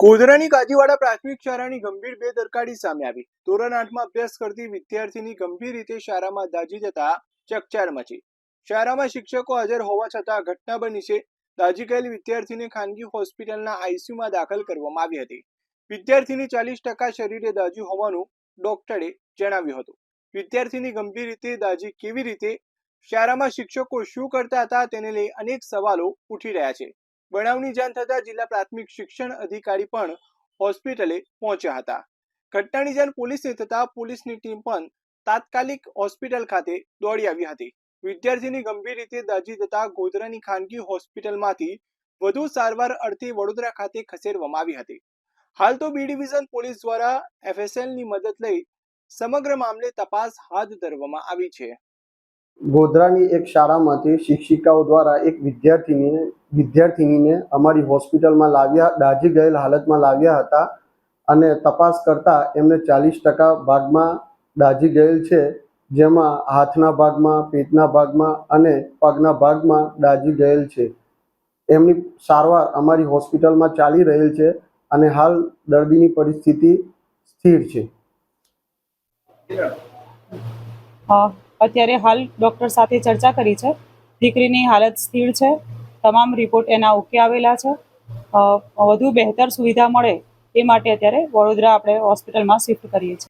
ગોધરાની કાજીવાડા પ્રાથમિક શાળાની ગંભીર બેદરકારી સામે આવી. ધોરણ આઠમાં અભ્યાસ કરતી વિદ્યાર્થીની ગંભીર રીતે શાળામાં દાજી જતા ચકચાર મચી. શાળામાં શિક્ષકો હાજર હોવા છતાં ઘટના બની છે. દાજી ગયેલી વિદ્યાર્થીને ખાનગી હોસ્પિટલના આઈસીયુમાં દાખલ કરવામાં આવી હતી. વિદ્યાર્થીની ચાલીસ ટકા શરીરે દાજી હોવાનું ડોક્ટરે જણાવ્યું હતું. વિદ્યાર્થીની ગંભીર રીતે દાઝી કેવી રીતે? શાળામાં શિક્ષકો શું કરતા હતા? તેને લઈ અનેક સવાલો ઉઠી રહ્યા છે. બનાવની જાણ થતા જિલ્લા પ્રાથમિક શિક્ષણ અધિકારી પણ હોસ્પિટલે પહોંચ્યા હતા. ઘટનાની જાણ પોલીસને થતા પોલીસની ટીમ પણ તાત્કાલિક હોસ્પિટલ ખાતે દોડી આવી હતી. વિદ્યાર્થીની ગંભીર રીતે દાજી થતા ગોધરાની ખાનગી હોસ્પિટલમાંથી વધુ સારવાર અર્થે વડોદરા ખાતે ખસેડવામાં આવી હતી. હાલ તો બી ડિવિઝન પોલીસ દ્વારા એફએસએલની મદદ લઈ સમગ્ર મામલે તપાસ હાથ ધરવામાં આવી છે. ગોધરાની એક શાળામાંથી શિક્ષિકાઓ દ્વારા એક વિદ્યાર્થીનીને વિદ્યાર્થીનીને અમારી હોસ્પિટલમાં લાવ્યા દાઝી ગયેલ હાલતમાં લાવ્યા હતા અને તપાસ કરતાં એમને ચાલીસ ટકા ભાગમાં દાઝી ગયેલ છે જેમાં હાથના ભાગમાં પેટના ભાગમાં અને પગના ભાગમાં દાઝી ગયેલ છે. એમની સારવાર અમારી હોસ્પિટલમાં ચાલી રહેલ છે અને હાલ દર્દીની પરિસ્થિતિ સ્થિર છે. અ, અત્યારે હાલ ડૉક્ટર સાથે ચર્ચા કરી છે. દીકરીની હાલત સ્થિર છે. તમામ રિપોર્ટ એના ઓકે આવેલા છે. વધુ બહેતર સુવિધા મળે એ માટે અત્યારે વડોદરા આપણે હોસ્પિટલમાં શિફ્ટ કરીએ છીએ.